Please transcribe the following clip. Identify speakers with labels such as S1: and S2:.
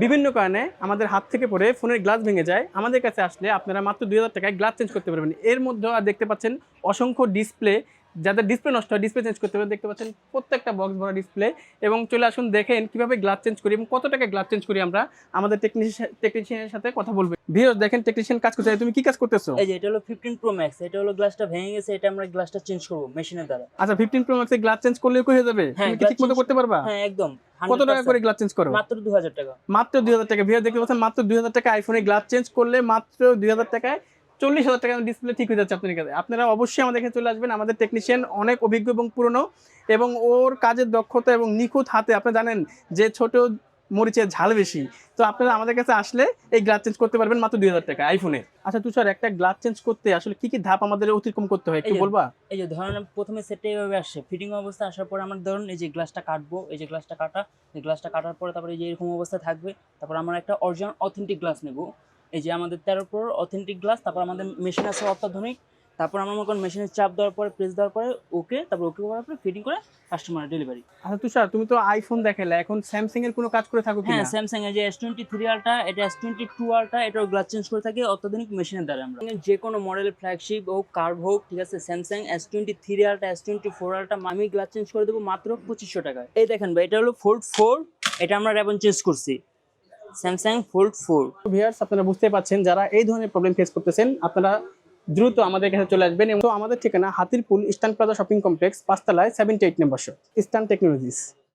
S1: বিভিন্ন কারণে আমাদের হাত থেকে পড়ে ফোনের গ্লাস ভেঙে যায়। আমাদের কাছে আসলে আপনারা মাত্র দুই হাজার টাকায় গ্লাস চেঞ্জ করতে পারবেন। এর মধ্যে আর দেখতে পাচ্ছেন অসংখ্য ডিসপ্লে। যাদের ডিসপ্লে নষ্ট হয় ডিসপ্লে চেঞ্জ করতে পারবেন দেখতে পাচ্ছেন প্রত্যেকটা বক্স ভরা ডিসপ্লে। এবং চলে আসুন দেখেন কীভাবে গ্লাস চেঞ্জ করি এবং কত টাকা গ্লাস চেঞ্জ করি আমরা আমাদের টেকনিশিয়ান টেকনিশিয়ানের সাথে কথা বলব। ভিউয়ার্স দেখেন টেকনিশিয়ান কাজ করতে তুমি কি কাজ করতেছো?
S2: এই যে এটা হলো ফিফটিন প্রো ম্যাক্স এটা হলো গ্লাসটা ভেঙে গেছে। এটা আমরা গ্লাসটা চেঞ্জ করব মেশিনের দ্বারা।
S1: আচ্ছা ফিফটিন প্রো ম্যাক্সে গ্লাস চেঞ্জ করলে হয়ে যাবে?
S2: হ্যাঁ,
S1: তুমি কি
S2: glass
S1: ঠিক মতো করতে পারবা?
S2: হ্যাঁ একদম।
S1: কত টাকা করে গ্লাস চেঞ্জ করো?
S2: মাত্র দু হাজার টাকা।
S1: মাত্র দুই হাজার টাকা। ভিউয়ার দেখতে পাচ্ছেন মাত্র দুই হাজার টাকা আইফোনে গ্লাস চেঞ্জ করলে মাত্র দুই হাজার টাকায় চল্লিশ হাজার টাকা ডিসপ্লে ঠিক হয়ে যাচ্ছে আপনার কাছে। আপনারা অবশ্যই আমাদের এখানে চলে আসবেন। আমাদের টেকনিশিয়ান অনেক অভিজ্ঞ এবং পুরনো এবং ওর কাজের দক্ষতা এবং নিখুঁত হাতে আপনি জানেন যে ছোট মরিচের ঝাল বেশি। তো আপনারা আমাদের কাছে আসলে এই গ্লাস চেঞ্জ করতে পারবেন মাত্র দুই হাজার টাকা আইফোনে আচ্ছা তুষার একটা গ্লাস চেঞ্জ করতে আসলে কি কি ধাপ আমাদের অতিক্রম করতে হয় একটু বলবা?
S2: এই যে ধরেন প্রথমে সেটটা এইভাবে আসছে। ফিটিং অবস্থা আসার পরে আমরা ধরুন এই যে গ্লাসটা কাটবো এই যে গ্লাসটা কাটা এই গ্লাসটা কাটার পরে তারপরে এই যে এরকম অবস্থা থাকবে তারপর আমরা একটা অরিজিনাল অথেন্টিক গ্লাস নেব। এই যে আমাদের তেরো প্রোর অথেন্টিক গ্লাস তারপর আমাদের মেশিন আছে অত্যাধুনিক। তারপর আমরা মনে করেন মেশিনের চাপ দেওয়ার পরে প্রেস দেওয়ার পরে ওকে তারপর ওকে করার পরে ফিটিং করে কাস্টমার ডেলিভারি
S1: আচ্ছা তুষার তুমি তো আইফোন দেখালে এখন স্যামসাং এর কোনো কাজ করে থাকো
S2: হ্যাঁ স্যামসাং এর যে এস টোয়েন্টি থ্রি আলটা এটা এস টোয়েন্টি টু আলটা এটাও গ্লাস চেঞ্জ করে থাকে অত্যাধুনিক মেশিনের দ্বারা আমরা। যে কোনো মডেলের ফ্ল্যাগশিপ হোক কার্ভ হোক ঠিক আছে Samsung S twenty three ultra S twenty four ultra আমি গ্লাস চেঞ্জ করে দেবো মাত্র পঁচিশশো টাকায়। এই দেখেন ভাই এটা হলো ফোল্ড ফোর এটা আমরা র্যাবন চেঞ্জ করছি। স্যামসাং ফোল্ড ফোর
S1: ভিউয়ার্স আপনারা বুঝতে পাচ্ছেন যারা এই ধরনের প্রবলেম ফেস করতেছেন আপনারা দ্রুত আমাদের কাছে চলে আসবেন এবং আমাদের ঠিকানা Hatirpul Eastern Plaza shopping complex, পাঁচতলায় seventy eight number shop Eastern Technologies.